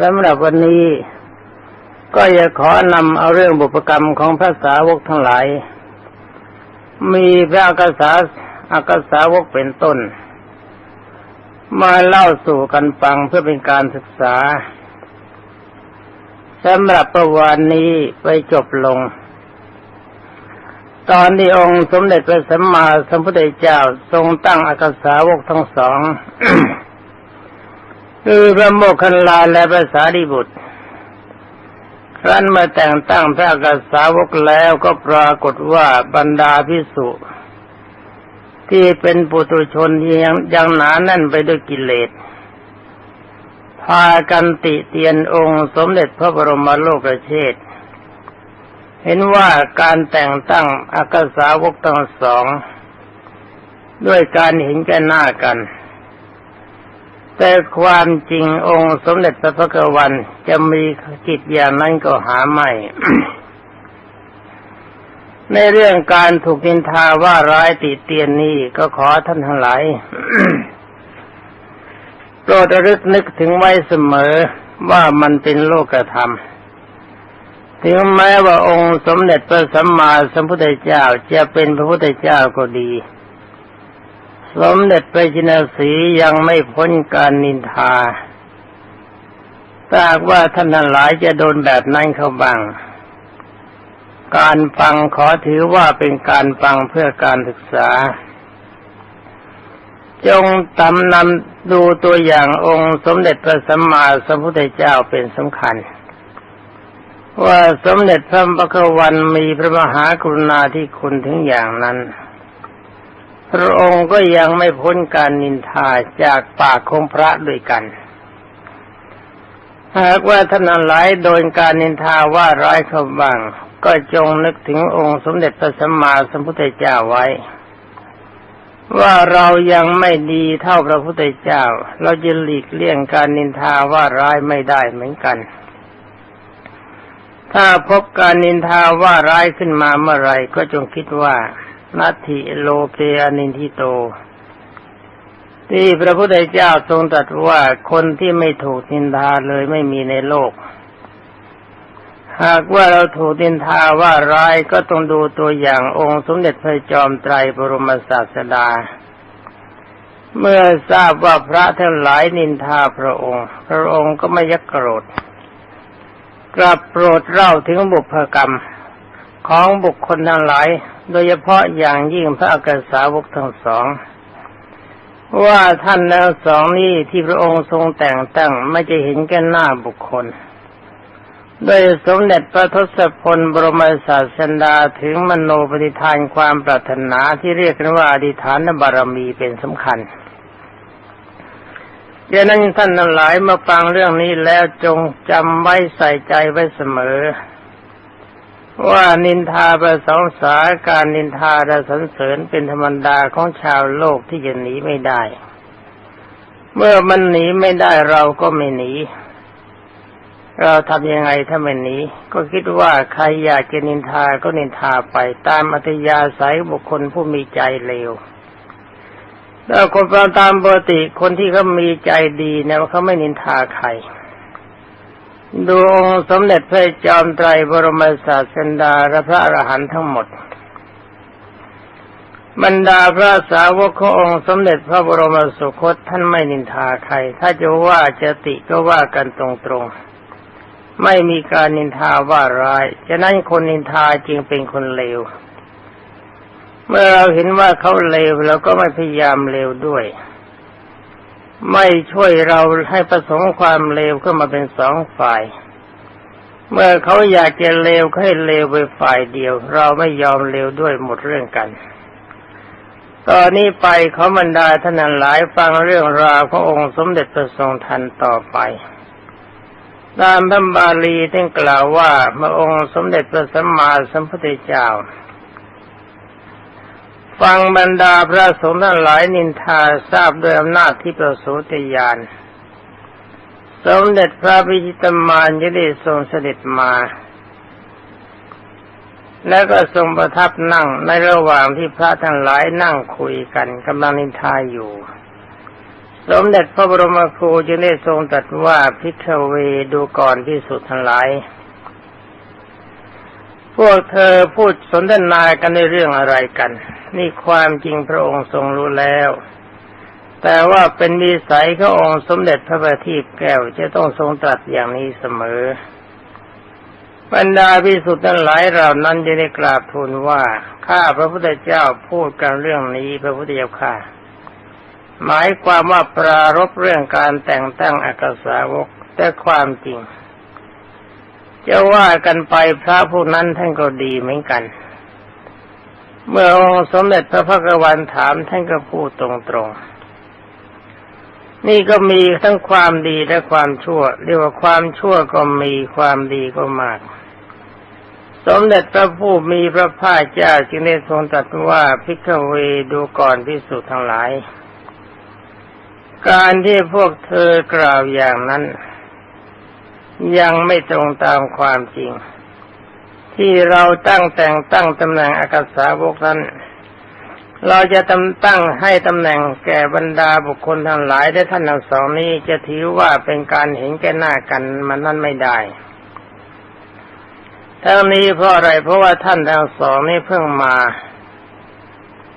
สำหรับวันนี้ก็จะขอนำเอาเรื่องบุพกรรมของพระสาวกทั้งหลาย มีพระอากษาอากษาวกเป็นต้น มาเล่าสู่กันฟังเพื่อเป็นการศึกษาสำหรับประวันนี้ไปจบลง ตอนที่องค์สมเด็จพระสัมมาสัมพุทธเจ้าทรงตั้งอากษาวกทั้งสอง คือพระโมคคัลลาและพระสารีบุตรครั้นมาแต่งตั้งพระอักษาวกแล้วก็ปรากฏว่าบรรดาพิสุ ที่เป็นปุถุชนยังยังหนาแน่นไปด้วยกิเลสพากันติเตียนองค์สมเด็จพระบรมโลกเชษเห็นว่าการแต่งตั้งอักษาวกทั้งสอง ด้วยการเห็นแก่หน้ากัน แต่ความจริงองค์สมเด็จพระพักวันจะมีจิตอย่างนั้นก็หาไม่ ในเรื่องการถูกนินทาว่าร้ายติเตียนนี้ก็ขอท่านทั้งหลายโปรดระลึกนึกถึงไว้เสมอว่ามันเป็นโลกธรรม ถึงแม้ว่าองค์สมเด็จพระสัมมาสัมพุทธเจ้าจะเป็นพระพุทธเจ้าก็ดี สมเด็จพระจินสียังไม่พ้นการนินทาถ้าว่าท่านทั้งหลายจะโดนแบบนั้นเขาบ้างการฟังขอถือว่าเป็นการฟังเพื่อการศึกษา จงตำนำดูตัวอย่างองค์สมเด็จพระสัมมาสัมพุทธเจ้าเป็นสำคัญ ว่าสมเด็จพระบัควันมีพระมหากรุณาธิคุณถึงอย่างนั้น พระองค์ก็ยังไม่พ้นการนินทาจากปากของพระด้วยกัน หากว่าท่านหลายโดนการนินทาว่าร้ายเขาบ้าง ก็จงนึกถึงองค์สมเด็จพระสัมมาสัมพุทธเจ้าไว้ ว่าเรายังไม่ดีเท่าพระพุทธเจ้า เราจะหลีกเลี่ยงการนินทาว่าร้ายไม่ได้เหมือนกัน ถ้าพบการนินทาว่าร้ายขึ้นมาเมื่อไรก็จงคิดว่า นัตถิโลเกอนินทิโต ที่พระพุทธเจ้าทรงตรัสว่าคนที่ไม่ถูกนินทาเลยไม่มีในโลก หากว่าเราถูกนินทาว่าร้ายก็ต้องดูตัวอย่างองค์สมเด็จพระจอมไตรบรมศาสดา เมื่อทราบว่าพระทั้งหลายนินทาพระองค์ พระองค์ก็ไม่ยักโกรธกลับโปรดเล่าถึงบุพกรรมของบุคคลทั้งหลาย โดยเฉพาะอย่างยิ่งพระอักษสาวกทั้งสอง ว่าท่านทั้งสองนี้ที่พระองค์ทรงแต่งตั้งไม่จะเห็นแก่หน้าบุคคลโดยสมเด็จพระทศพลบรมศาสดาถึงมโนปฏิทานความปรารถนาที่เรียกกันว่าอธิฐานบารมีเป็นสำคัญดังนั้นท่านทั้งหลายมาฟังเรื่องนี้แล้วจงจำไว้ใส่ใจไว้เสมอ ว่านินทาประสงสาการนินทาและสรรเสริญเป็นธรรมดาของชาวโลกที่จะหนีไม่ได้ เมื่อมันหนีไม่ได้เราก็ไม่หนี เราทำยังไงถ้าไม่หนี ก็คิดว่าใครอยากจะนินทาก็นินทาไปตามอัธยาศัยบุคคลผู้มีใจเลวแล้วคนตามปกติคนที่เขามีใจดีเนี่ยเขาไม่นินทาใคร ดูองค์สมเด็จพระจอมไตรบรมศาสดาและพระอรหันต์ทั้งหมด บรรดาพระสาวกขององค์สมเด็จพระบรมสุคตท่านไม่นินทาใคร ถ้าจะว่าจะติก็ว่ากันตรงๆ ไม่มีการนินทาว่าร้าย ฉะนั้นคนนินทาจึงเป็นคนเลว เมื่อเราเห็นว่าเขาเลวเราก็ไม่พยายามเลวด้วย ไม่ช่วยเราให้ประสงค์ความเลวขึ้นมาเป็นสองฝ่าย เมื่อเขาอยากจะเลวให้เลวไปฝ่ายเดียว เราไม่ยอมเลวด้วยหมดเรื่องกัน ตอนนี้ไปเขาบรรดาท่านหลายฟังเรื่องราวขององค์สมเด็จพระทรงทันต่อไปตามพระบาลีท่านกล่าวว่าเมื่อองค์สมเด็จพระสัมมาสัมพุทธเจ้า ฟังบรรดาพระสงฆ์ทั้งหลายนินทาทราบด้วยอำนาจที่ประสูติญาณสมเด็จพระพิชิตมารยได้ทรงเสด็จมา แล้วก็ทรงประทับนั่งในระหว่างที่พระทั้งหลายนั่งคุยกันกำลังนินทาอยู่ สมเด็จพระบรมครูจึงได้ทรงตรัสว่าพิทเวดูก่อนที่สุดทั้งหลาย พวกเธอพูดสนทนากันในเรื่องอะไรกัน นี่ความจริงพระองค์ทรงรู้แล้ว แต่ว่าเป็นวิสัยขององค์สมเด็จพระบัณฑิตแก้วจะต้องทรงตรัสอย่างนี้เสมอบรรดาพิสุทธิ์ทั้งหลายเหล่านั้นจะได้กราบทูลว่าข้าพระพุทธเจ้าพูดกันเรื่องนี้พระพุทธเจ้าค่ะ หมายความว่าปรารบเรื่องการแต่งตั้งอักษาวกแต่ความจริง จะว่ากันไปพระผู้นั้นท่านก็ดีเหมือนกัน เมื่อองค์สมเด็จพระพักวันถามท่านก็พูดตรงๆ นี่ก็มีทั้งความดีและความชั่ว เรียกว่าความชั่วก็มีความดีก็มาก สมเด็จพระผู้มีพระภาคเจ้าจึงได้ทรงตรัสว่าพิกเวดูก่อนพิสุทั้งหลาย การที่พวกเธอกล่าวอย่างนั้น ยังไม่ตรงตามความจริง ที่เราตั้งแต่งตั้งตำแหน่งอากาศสาวกนั้น เราจะตำตั้งให้ตำแหน่งแก่บรรดาบุคคลทั้งหลายได้ท่านทั้งสองนี้จะถือว่าเป็นการเห็นแก่หน้ากันมันนั่นไม่ได้ทั้งนี้เพราะอะไรเพราะว่าท่านทั้งสองนี้เพิ่งมา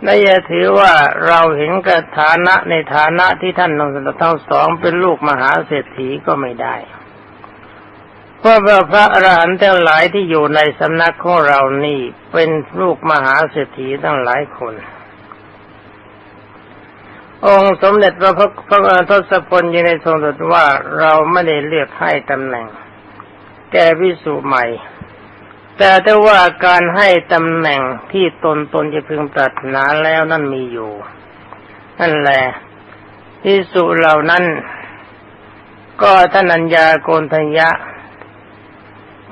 และอย่าถือว่าเราเห็นกับฐานะในฐานะที่ท่านทั้งสองเป็นลูกมหาเศรษฐีก็ไม่ได้ ว่าพระอรหันต์ทั้งหลายที่อยู่ในสำนักของเรานี่เป็นลูกมหาเศรษฐีทั้งหลายคน องค์สมเด็จพระพุทธทศพลยังในทรงตรัสว่าเราไม่ได้เลือกให้ตำแหน่ง แก่วิสุใหม่ แต่ถ้าว่าการให้ตำแหน่งที่ตนตนจะพึงปรารถนาแล้วนั่นมีอยู่นั่นแหละที่สุเหล่านั้น ก็ท่านัญญาโกนทัญญะ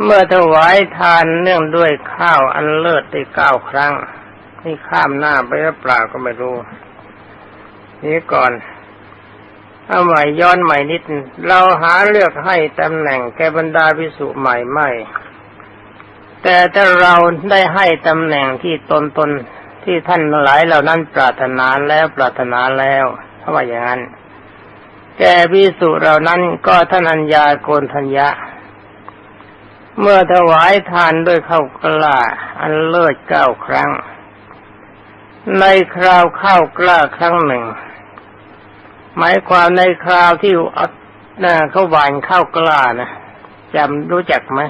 เมื่อถวายทานเนื่องด้วยข้าวอันเลิศได้เก้าครั้งนี่ข้ามหน้าไปหรือเปล่าก็ไม่รู้ นี่ก่อนเอาใหม่ย้อนใหม่นิด เราหาเลือกให้ตำแหน่งแกบรรดาพิสุใหม่ไม่แต่ถ้าเราได้ให้ตำแหน่งที่ตนตนที่ท่านหลายเหล่านั้นปรารถนาแล้วปรารถนาแล้วถ้าว่าอย่างนั้นแกพิสุเหล่านั้นก็ท่านัญญาโกนทัญญะ เมื่อถวายทานด้วยข้าวกล้า อันเลิศเก้าครั้ง ในคราวข้าวกล้าครั้งหนึ่ง หมายความในคราวที่น่าเขาหวานข้าวกล้านะจำรู้จักไหม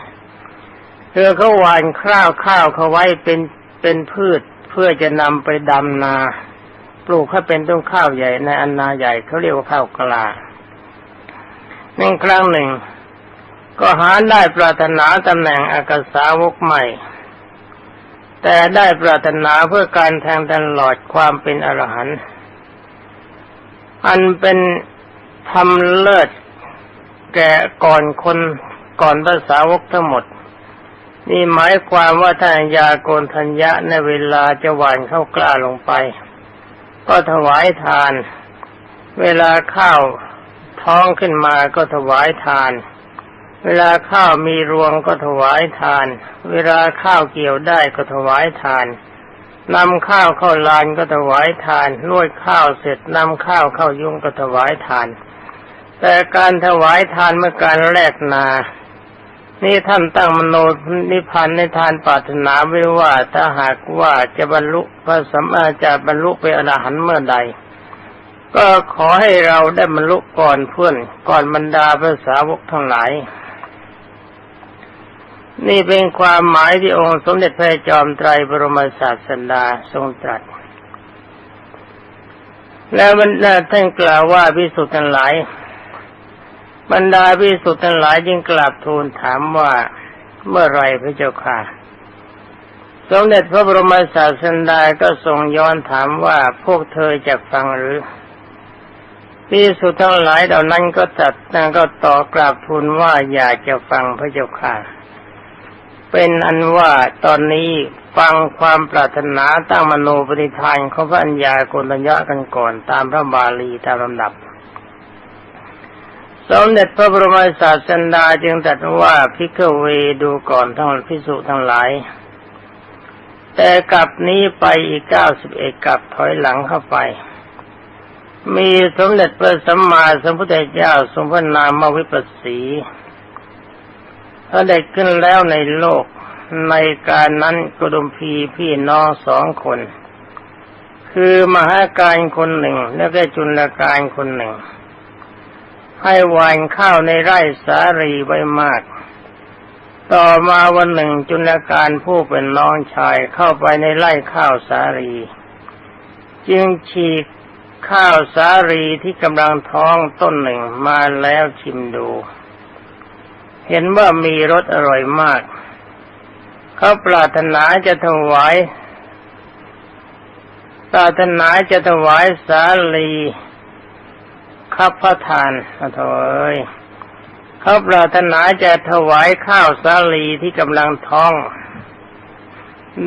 เธอเขาหวานข้าวข้าวเขาไว้เป็นเป็นพืชเพื่อจะนำไปดำนา ปลูกให้เป็นต้นข้าวใหญ่ในอันนาใหญ่เขาเรียกว่าข้าวกล้าหนึ่งครั้งหนึ่ง ก็หาได้ปรารถนาตำแหน่งอากาสาวกใหม่ แต่ได้ปรารถนาเพื่อการแทงตลอดความเป็นอรหันต์อันเป็นทำเลิศแก่ก่อนคนก่อนภาษาวกทั้งหมด นี่หมายความว่าท่านยาโกนทัญญะในเวลาจะหวานเข้ากล้าลงไป ก็ถวายทาน เวลาข้าวท้องขึ้นมาก็ถวายทาน เวลาข้าวมีรวงก็ถวายทาน เวลาข้าวเกี่ยวได้ก็ถวายทานนำข้าวเข้าลานก็ถวายทานนวดข้าวเสร็จนำข้าวเข้ายุ่งก็ถวายทาน แต่การถวายทานเมื่อการแลกนา นี่ท่านตั้งมโนนิพานในทานปรารถนาไว้ว่าถ้าหากว่าจะบรรลุพระสัมมาจะบรรลุเป็นอรหันต์เมื่อใด ก็ขอให้เราได้บรรลุก่อนเพื่อนก่อนบรรดาภาษาวกทั้งหลาย นี่เป็นความหมายที่องค์สมเด็จพระจอมไตรบรมศาสดาทรงตรัส แล้วบรรดาท่านกล่าวว่าพิสุทธิ์ทั้งหลาย บรรดาพิสุทธิ์ทั้งหลายจึงกราบทูลถามว่าเมื่อไรพระเจ้าค่ะ สมเด็จพระบรมศาสดาก็ทรงย้อนถามว่าพวกเธอจะฟังหรือพิสุทธิ์ทั้งหลายเหล่านั้นก็จัดนางก็ต่อกราบทูลว่าอยากจะฟังพระเจ้าค่ะ เป็นอันว่าตอนนี้ฟังความปรารถนาตั้งมโนปณิธานของพระัญญาโกณยะกันก่อนตามพระบาลีตามลำดับ สมเด็จพระบรมศาสดาจึงตรัสว่าพิกเวดูก่อนทั้งพิสุทั้งหลาย แต่กลับนี้ไปอีกเก้าสิบเอ็ดกลับถอยหลังเข้าไป มีสมเด็จพระสัมมาสัมพุทธเจ้าทรงพระนามวิปัสสี พระเด็กขึ้นแล้วในโลกในการนั้นกดุมพีพี่น้องสองคน คือมหาการคนหนึ่ง แล้วก็จุลการคนหนึ่ง ให้หวานข้าวในไร่สารีไว้มาก ต่อมาวันหนึ่งจุลการผู้เป็นน้องชายเข้าไปในไร่ข้าวสารี จึงฉีกข้าวสาลีที่กำลังท้องต้นหนึ่งมาแล้วชิมดู เห็นว่ามีรสอร่อยมาก เขาปรารถนาจะถวาย ปรารถนาจะถวายสาลีข้าพระทานถอยเขาปรารถนาจะถวายข้าวสาลีที่กำลังท้อง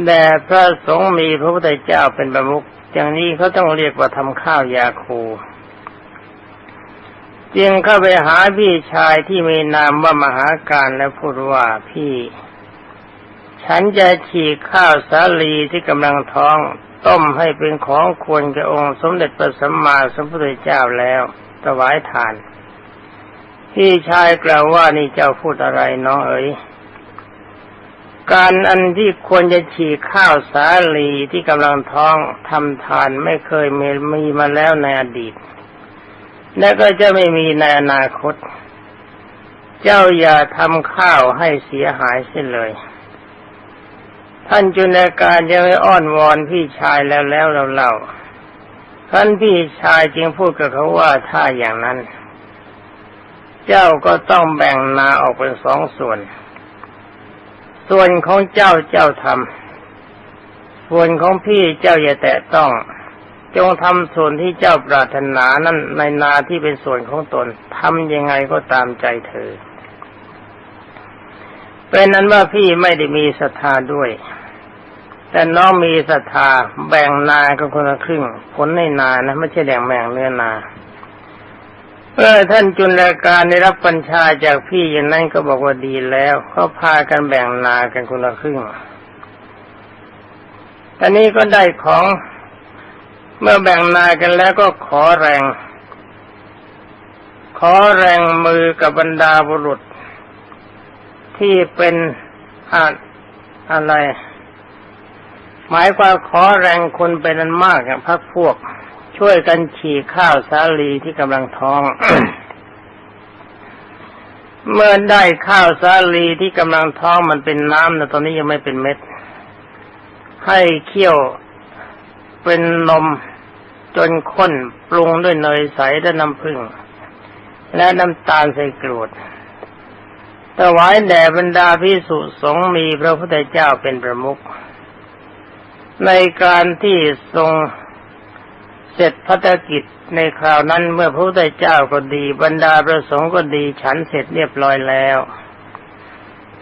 แด่พระสงฆ์มีพระพุทธเจ้าเป็นประมุขอย่างนี้เขาต้องเรียกว่าทำข้าวยาคู จึงเข้าไปหาพี่ชายที่มีนามว่ามหาการและพูดว่าพี่ ฉันจะฉีกข้าวสาลีที่กำลังท้อง ต้มให้เป็นของควรแก่องค์สมเด็จพระสัมมาสัมพุทธเจ้าแล้วถวายทาน พี่ชายกล่าวว่านี่เจ้าพูดอะไรน้องเอ๋ยการอันที่ควรจะฉีกข้าวสาลีที่กำลังท้องทำทานไม่เคยมีมีมาแล้วในอดีต และก็จะไม่มีในอนาคต เจ้าอย่าทำข้าวให้เสียหายเสียเลย ท่านจุนการจะไม่อ้อนวอนพี่ชายแล้วแล้วเราเล่าท่านพี่ชายจึงพูดกับเขาว่าถ้าอย่างนั้น เจ้าก็ต้องแบ่งนาออกเป็นสองส่วน ส่วนของเจ้าเจ้าทำส่วนของพี่เจ้าอย่าแตะต้อง จงทำส่วนที่เจ้าปรารถนานั้นในนาที่เป็นส่วนของตนทำยังไงก็ตามใจเธอ เป็นนั้นว่าพี่ไม่ได้มีศรัทธาด้วย แต่น้องมีศรัทธาแบ่งนาก็คนละครึ่ง ผลในนานะไม่ใช่แบ่งแบ่งเนื้อนาเมื่อท่านจุลการได้รับปัญชาจากพี่อย่างนั้นก็บอกว่าดีแล้วเขาพากันแบ่งนากันคนละครึ่งตอนนี้ก็ได้ของ เมื่อแบ่งนากันแล้วก็ขอแรง ขอแรงมือกับบรรดาบุรุษ ที่เป็นอะอะไร หมายความขอแรงคนเป็นอันมากพักพวก ช่วยกันฉีกข้าวสาลีที่กำลังท้อง เมื่อได้ข้าวสาลีที่กำลังท้องมันเป็นน้ำนะตอนนี้ยังไม่เป็นเม็ด ให้เคี่ยวเป็นนม จนข้นปรุงด้วยเนยใสและน้ำผึ้งและน้ำตาลใส่กรวดถวายแด่บรรดาพิสุสงมีพระพุทธเจ้าเป็นประมุขในการที่ทรงเสร็จพัฒกิจในคราวนั้นเมื่อพระพุทธเจ้าก็ดี บรรดาประสงค์ก็ดีฉันเสร็จเรียบร้อยแล้ว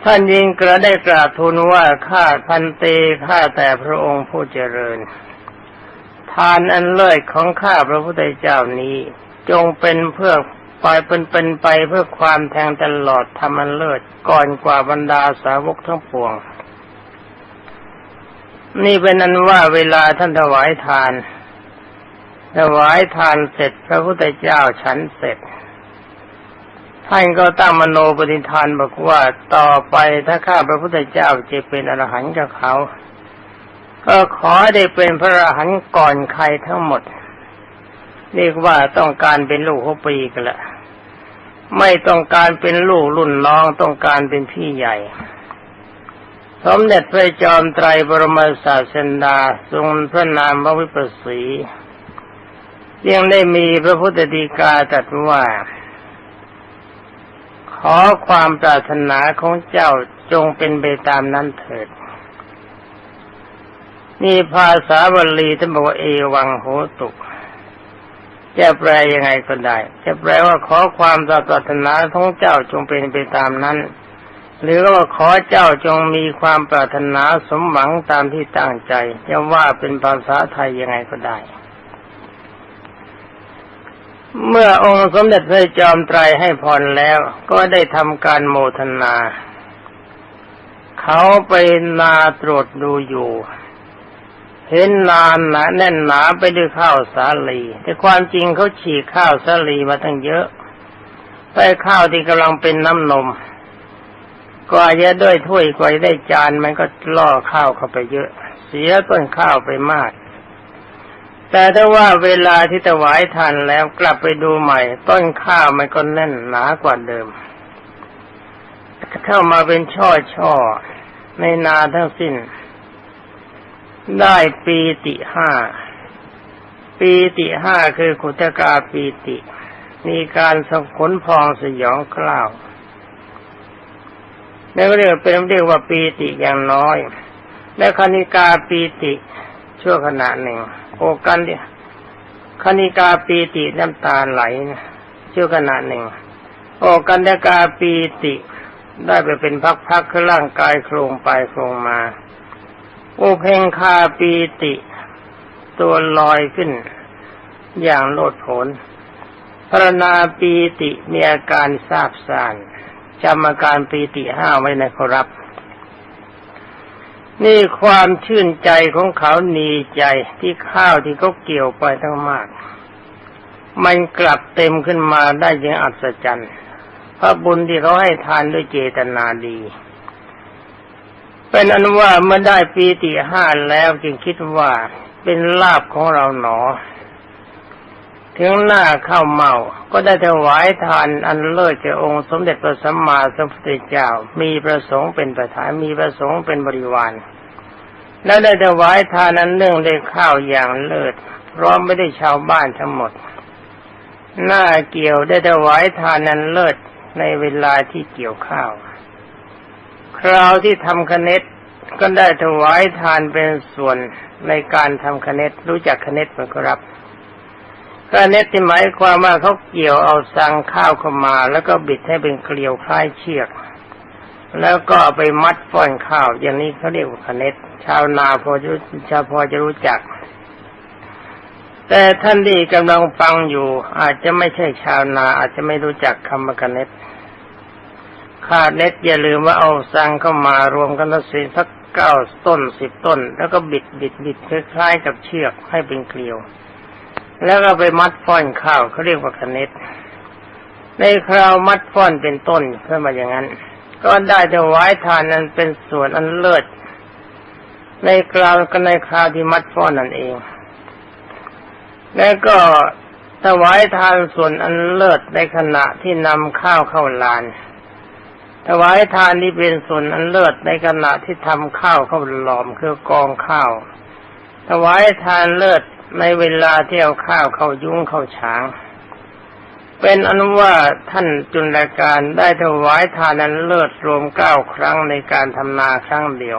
ท่านยิงกระได้กราบทูลว่าข้าพันเตข้าแต่พระองค์ผู้เจริญ ทานอันเลิศของข้าพระพุทธเจ้านี้ จงเป็นเพื่อปล่อยเป็นเป็นไปเพื่อความแทงตลอดทำอันเลิศก่อนกว่าบรรดาสาวกทั้งปวง นี่เป็นนั้นว่าเวลาท่านถวายทานถวายทานเสร็จพระพุทธเจ้าฉันเสร็จ ท่านก็ตั้งมโนปฏิทานบอกว่าต่อไปถ้าข้าพระพุทธเจ้าจะเป็นอรหันต์กับเขา ก็ขอได้เป็นพระอรหันต์ก่อนใครทั้งหมด เรียกว่าต้องการเป็นลูกหัวปีกันละไม่ต้องการเป็นลูกรุ่นน้องต้องการเป็นพี่ใหญ่ สมเด็จพระจอมไตรบรมศาสดาทรงพระนามพระวิปัสสียังได้มีพระพุทธดีกาตรัสว่า ขอความปรารถนาของเจ้าจงเป็นไปตามนั้นเถิด นี่ภาษาบาลีท่านบอกว่าเอวังโหตุจะแปลยังไงก็ได้ จะแปลว่าขอความปรารถนาของเจ้าจงเป็นไปตามนั้น หรือว่าขอเจ้าจงมีความปรารถนาสมหวังตามที่ตั้งใจจะว่าเป็นภาษาไทยยังไงก็ได้ เมื่อองค์สมเด็จพระจอมไตรให้พรแล้ว ก็ได้ทำการโมทนา เขาไปนาตรวจดูอยู่ เห็นนานหนาแน่นหนาไปด้วยข้าวสาลี แต่ความจริงเขาฉีกข้าวสาลีมาตั้งเยอะแต่ข้าวที่กำลังเป็นน้ำนมกว่าจะด้วยถ้วยกว่าได้จานมันก็ล่อข้าวเข้าไปเยอะ เสียต้นข้าวไปมาก แต่ถ้าว่าเวลาที่ถวายทานแล้วกลับไปดูใหม่ ต้นข้าวมันก็แน่นหนากว่าเดิม เข้ามาเป็นช่อช่อในนาทั้งสิ้น ได้ปีติห้าปีติห้าคือขุตกาปีติ มีการสงขนพองสยองกล้าวแล้วก็เรียกเป็นเรียกว่าปีติอย่างน้อย และคณิกาปีติชั่วขณะหนึ่ง โอกันเนี่ยคณิกาปีติน้ำตาไหลชั่วขณะหนึ่ง โอกันดกาปีติได้ไปเป็นพักๆคือร่างกายโครงไปโครงมา อุเพงคาปีติ ตัวลอยขึ้น อย่างโลดโผนพรณาปีติมีอาการทราบซ่านจำอาการปีติห้าไว้นะครับ นี่ความชื่นใจของเขานีใจที่ข้าวที่เขาเกี่ยวไปทั้งมาก มันกลับเต็มขึ้นมาได้ยังอัศจรรย์พระบุญที่เขาให้ทานด้วยเจตนาดี เป็นอันว่าเมื่อได้ปีติห้าแล้วจึงคิดว่าเป็นลาบของเราหนอ ถึงหน้าเข้าเมา ก็ได้ถวายทานอันเลิศแก่องค์สมเด็จพระสัมมาสัมพุทธเจ้า มีประสงค์เป็นประธานมีประสงค์เป็นบริวารและได้ถวายทานนั้นเนื่องได้ข้าวอย่างเลิศพร้อมไม่ได้ชาวบ้านทั้งหมด หน้าเกี่ยวได้ถวายทานนั้นเลิศในเวลาที่เกี่ยวข้าว คราวที่ทำคเนตก็ได้ถวายทานเป็นส่วนในการทำคเนตรู้จักคเนตไหมครับคเนตที่หมายความว่าเขาเกี่ยวเอาสังข้าวเข้ามา แล้วก็บิดให้เป็นเกลียวคล้ายเชือก แล้วก็ไปมัดฟ้อนข้าว อย่างนี้เขาเรียกว่าคเนตชาวนาพอจะชาวพอจะรู้จัก แต่ท่านที่กำลังฟังอยู่ อาจจะไม่ใช่ชาวนา อาจจะไม่รู้จักคำว่าคเนต ขาดเน็ตอย่าลืมว่าเอาสังเข้ามารวมกันแล้วสิสักเก้าต้นสิบต้น แล้วก็บิดบิดบิดคล้ายๆกับเชือกให้เป็นเกลียว แล้วก็ไปมัดฟ้อนข้าวเขาเรียกว่าคเนตในคราวมัดฟ้อนเป็นต้นเพื่อมาอย่างนั้น ก็ได้ถวายทานนั้นเป็นส่วนอันเลิศในคราวก็ในคราวที่มัดฟ้อนนั่นเอง แล้วก็ถวายทานส่วนอันเลิศในขณะที่นำข้าวเข้าลาน ถวายทานนี้เป็นส่วนอันเลิศในขณะที่ทำข้าวเข้าหลอมคือกองข้าวถวายทานเลิศในเวลาที่เอาข้าวเข้ายุ้งเข้าฉาง เป็นอนุว่าท่านจุลการได้ถวายทานนั้นเลิศรวมเก้าครั้งในการทำนาครั้งเดียว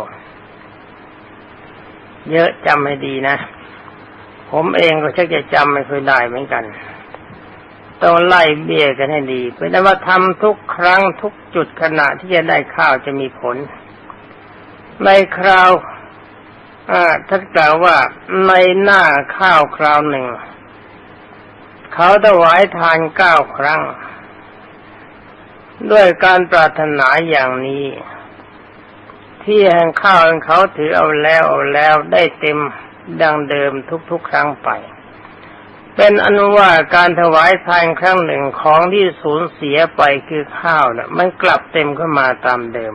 เยอะจำให้ดีนะ ผมเองก็ชักจะจำไม่ค่อยได้เหมือนกัน ต้องไล่เบี้ยกันให้ดีเป็นว่าทำทุกครั้งทุกจุดขณะที่จะได้ข้าวจะมีผล ในคราวท่านกล่าวว่าในหน้าข้าวคราวหนึ่ง เขาถวายทานเก้าครั้ง ด้วยการปรารถนาอย่างนี้ ที่แห่งข้าวเขาถือเอาแล้วเอาแล้วได้เต็มดังเดิมทุกๆครั้งไป เป็นอนุว่าการถวายทานครั้งหนึ่งของที่สูญเสียไปคือข้าวนะ่ะ มันกลับเต็มขึ้นมาตามเดิม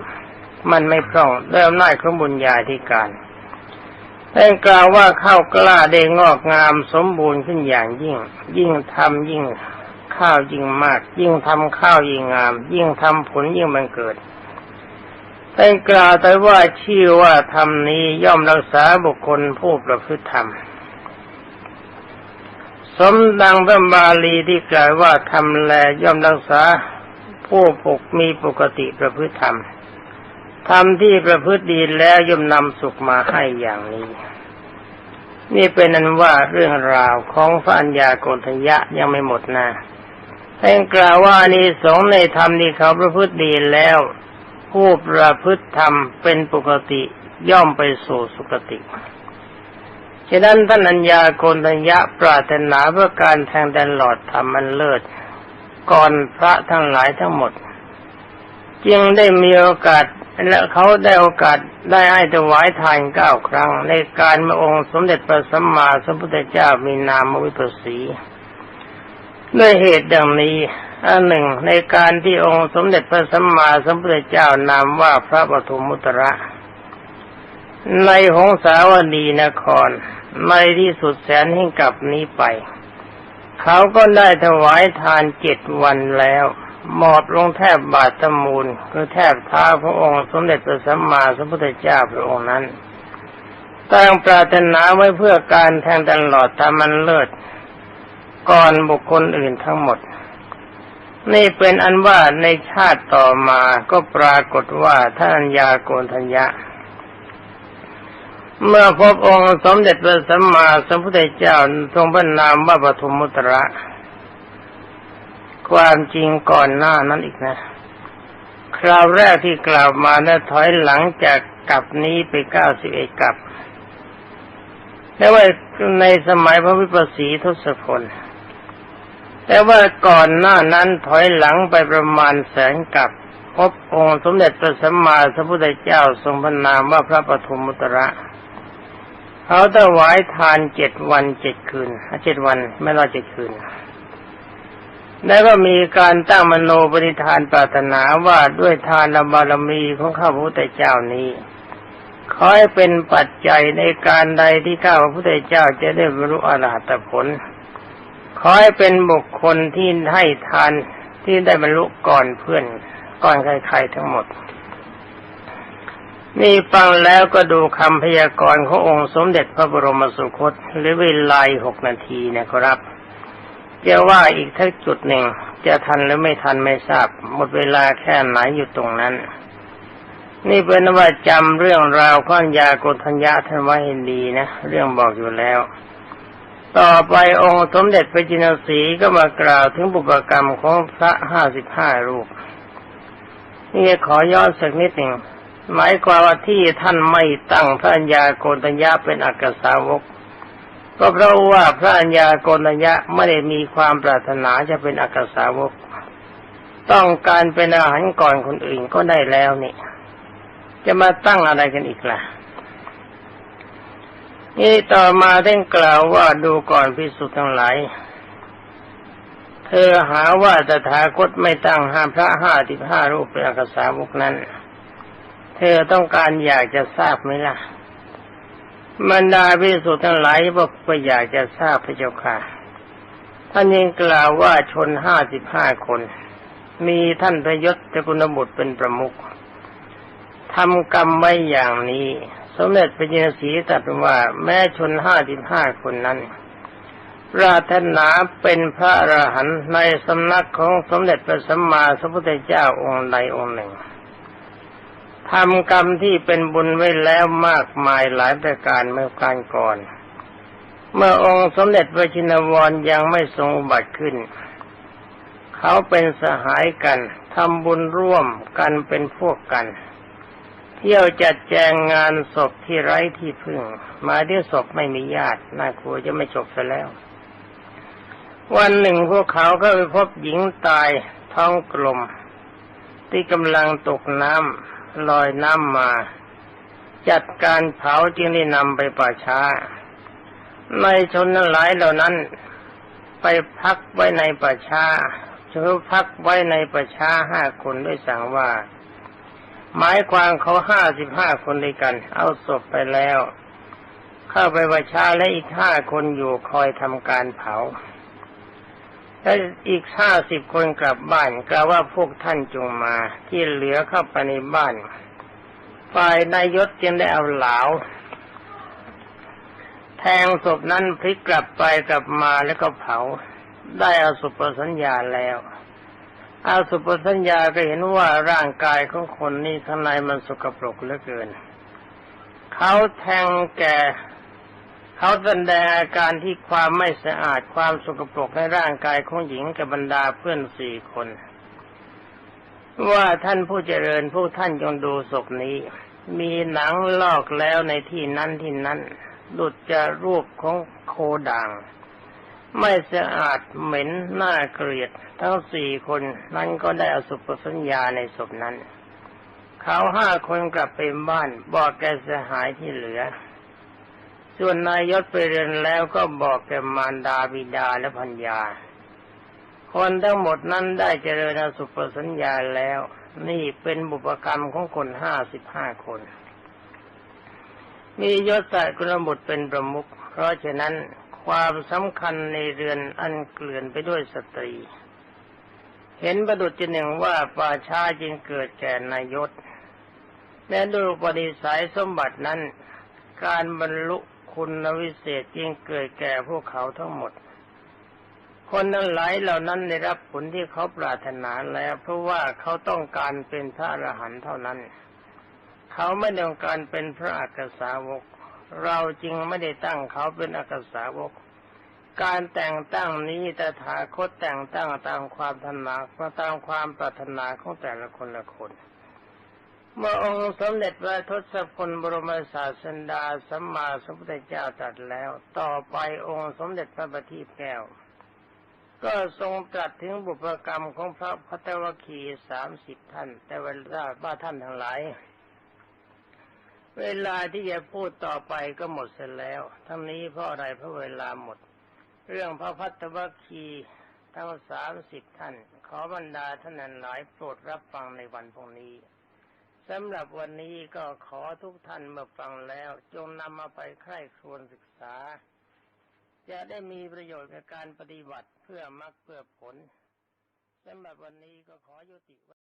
มันไม่พร่องด้วยอำนาจของบุญญาธิการได้กล่าวว่าข้าวกล้าได้งอกงามสมบูรณ์ขึ้นอย่างยิ่ง ยิ่งทำยิ่งข้าวยิ่งมาก ยิ่งทำข้าวยิ่งงาม ยิ่งทำผลยิ่งมันเกิดได้กล่าวแต่ว่าชื่อว่าธรรมนี้ย่อมรักษาบุคคลผู้ประพฤติธรรม สมดังพระบาลีที่กล่าวว่าทำแลย่อมรักษาผู้ปกมีปกติประพฤติธรรมทำที่ประพฤติดีแล้วย่อมนำสุขมาให้อย่างนี้ นี่เป็นนั้นว่าเรื่องราวของพระัญญาโกณทยะยังไม่หมดนะท่านกล่าวว่านี้สงในธรรมที่เขาประพฤติดีแล้ว ผู้ประพฤติธรรมเป็นปกติย่อมไปสู่สุคติ ฉะนั้นท่านัญญาโกณทยะปรารถนาเพื่อการแทงแดนหลอดธรรมมันเลิศก่อนพระทั้งหลายทั้งหมด จึงได้มีโอกาสแล้วเขาได้โอกาสได้ให้ถวายทานเก้าครั้ง ในการมาองค์สมเด็จพระสัมมาสัมพุทธเจ้ามีนามวิปัสสีด้วยเหตุดังนี้อันหนึ่งในการที่องค์สมเด็จพระสัมมาสัมพุทธเจ้านามว่าพระปฐมมุตระ ในหงสาวดีนคร ในที่สุดแสนให้กลับนี้ไป เขาก็ได้ถวายทานเจ็ดวันแล้ว หมอบลงแทบบาทสมูลคือแทบท้าพระองค์สมเด็จพระสัมมาสัมพุทธเจ้าพระองค์นั้นตั้งปรารถนาไว้เพื่อการแทงตลอดตามันเลิศก่อนบุคคลอื่นทั้งหมด นี่เป็นอันว่าในชาติต่อมาก็ปรากฏว่าท่านยาโกนทัญญะ เมื่อพบองค์สมเด็จพระสัมมาสัมพุทธเจ้าทรงพระนามว่าปฐมมุตระ ความจริงก่อนหน้านั้นอีกนะ คราวแรกที่กล่าวมานะถอยหลังจากกลับนี้ไปเก้าสิบเอ็ดกับแต่ว่าในสมัยพระวิปัสสีทศพล แต่ว่าก่อนหน้านั้นถอยหลังไปประมาณแสนกับพบองค์สมเด็จพระสัมมาสัมพุทธเจ้าทรงพระนามว่าพระปฐมมุตระ เขาถวายทานเจ็ดวันเจ็ดคืนเจ็ดวันไม่รอเจ็ดคืน แล้วก็มีการตั้งมโนปณิธานปรารถนาว่าด้วยทานบารมีของข้าพระพุทธเจ้านี้ขอให้เป็นปัจจัยในการใดที่ข้าพระพุทธเจ้าจะได้บรรลุอรหัตผล ขอให้เป็นบุคคลที่ให้ทานที่ได้บรรลุก่อนเพื่อนก่อนใครๆทั้งหมด นี่ฟังแล้วก็ดูคำพยากรณ์ขององค์สมเด็จพระบรมสุคตหรือเวลาหกนาทีนะครับจะว่าอีกทักจุดหนึ่งจะทันหรือไม่ทันไม่ทราบ หมดเวลาแค่ไหนอยู่ตรงนั้น นี่เป็นว่าจำเรื่องราวข้อนยาโกธัญญาท่านไว้ให้ดีนะ เรื่องบอกอยู่แล้ว ต่อไปองค์สมเด็จพระจินสีก็มากล่าวถึงบุพกรรมของพระห้าสิบห้ารูปนี่ขอย้อนสักนิดหนึ่ง หมายความว่าที่ท่านไม่ตั้งพระัญญาโกตัญญาเป็นอักษาวก ก็เพราะว่าพระัญญาโกตัญญาไม่ได้มีความปรารถนาจะเป็นอักษาวก ต้องการเป็นอาหารก่อนคนอื่นก็ได้แล้วนี่ จะมาตั้งอะไรกันอีกล่ะนี่ต่อมาได้กล่าวว่าดูก่อนพิสุทธ์ทั้งหลาย เธอหาว่าตถาคตไม่ตั้งห้ามพระห้าสิบห้ารูปเป็นอักษาวกนั้น เธอต้องการอยากจะทราบไหมล่ะบรรดาพิสุทธ์ทั้งหลายบอกว่าอยากจะทราบพระเจ้าค่ะ ท่านยังกล่าวว่าชนห้าสิบห้าคน มีท่านพระยศจกุณบุตรเป็นประมุขทำกรรมไว้อย่างนี้ สมเด็จพระเยสีตรัสว่าแม้ชนห้าสิบห้าคนนั้นปรารถนาเป็นพระอรหันต์ในสำนักของสมเด็จพระสัมมาสัมพุทธเจ้าองค์ใดองค์หนึ่ง ทำกรรมที่เป็นบุญไว้แล้วมากมายหลายประการเมื่อการก่อน เมื่อองค์สมเด็จพระชินวรยังไม่ทรงอุบัติขึ้น เขาเป็นสหายกันทำบุญร่วมกันเป็นพวกกัน เที่ยวจัดแจงงานศพที่ไร้ที่พึ่ง มาที่ศพไม่มีญาติน่ากลัวจะไม่จบซะแล้ว วันหนึ่งพวกเขาก็ไปพบหญิงตายท้องกลม ที่กำลังตกน้ำ ลอยน้ำมา จัดการเผาจึงได้นำไปป่าช้า ในชนหลายเหล่านั้น ไปพักไว้ในป่าช้าเชือพักไว้ในป่าช้าห้าคนด้วยสั่งว่า หมายความเขาห้าสิบห้าคนด้วยกัน เอาศพไปแล้ว เข้าไปป่าช้าและอีกห้าคนอยู่คอยทำการเผา และอีกห้าสิบคนกลับบ้านกล่าวว่าพวกท่านจงมาที่เหลือเข้าไปในบ้าน ฝ่ายนายยศจึงได้เอาเหลาแทงศพนั้นพลิกกลับไปกลับมาแล้วก็เผา ได้เอาสุปสัญญาแล้วเอาสุปสัญญาก็เห็นว่าร่างกายของคนนี้ข้างในมันสกปรกเหลือเกิน เขาแทงแก่ เขาแสดงอาการที่ความไม่สะอาดความสกปรกในร่างกายของหญิงกับบรรดาเพื่อนสี่คน ว่าท่านผู้เจริญผู้ท่านจงดูศพนี้ มีหนังลอกแล้วในที่นั้นที่นั้นดุดจะรูปของโคด่าง ไม่สะอาดเหม็นน่าเกลียด ทั้งสี่คนนั้นก็ได้อสุปสัญญาในศพนั้น เขาห้าคนกลับไปบ้านบอกแกสหายที่เหลือ ส่วนนายยศไปเรียนแล้วก็บอกแกมารดาบิดาและพัญญา คนทั้งหมดนั้นได้เจริญสุปสัญญาแล้ว นี่เป็นบุปกรรมของคนห้าสิบห้าคน มียศศักดิ์กุลบุตรเป็นประมุข เพราะฉะนั้นความสำคัญในเรือนอันเกลื่อนไปด้วยสตรี เห็นประดุจหนึ่งว่าป่าชาจึงเกิดแก่นายศและดูปฏิสัยสมบัตินั้น การบรรลุ คุณวิเศษจึงเกิดแก่พวกเขาทั้งหมด คนทั้งหลายเหล่านั้นได้รับผลที่เขาปรารถนาแล้ว เพราะว่าเขาต้องการเป็นพระอรหันต์เท่านั้น เขาไม่ต้องการเป็นพระอักษาวก เราจึงไม่ได้ตั้งเขาเป็นอักษาวก การแต่งตั้งนี้แต่ถาคตแต่งตั้งตามความถนัดตามความปรารถนาของแต่ละคนละคน เมื่อองค์สมเด็จพระทศพลบรมศาสดาสัมมาสัมพุทธเจ้าตรัสแล้ว ต่อไปองค์สมเด็จพระบัณฑิตแก้ว ก็ทรงตรัสถึงบุพกรรมของพระพัตวคีสามสิบท่าน แต่เวลาว่าท่านทั้งหลาย เวลาที่จะพูดต่อไปก็หมดเสร็จแล้ว ทั้งนี้เพราะอะไรเพราะเวลาหมด เรื่องพระพัตวคีทั้งสามสิบท่าน ขอบรรดาท่านนั้นหลายโปรดรับฟังในวันพรุ่งนี้ สำหรับวันนี้ก็ขอทุกท่านมาฟังแล้ว จงนำมาไปใคร่ครวญศึกษา จะได้มีประโยชน์ในการปฏิบัติเพื่อมรรคเพื่อผลสำหรับวันนี้ก็ขอยุติว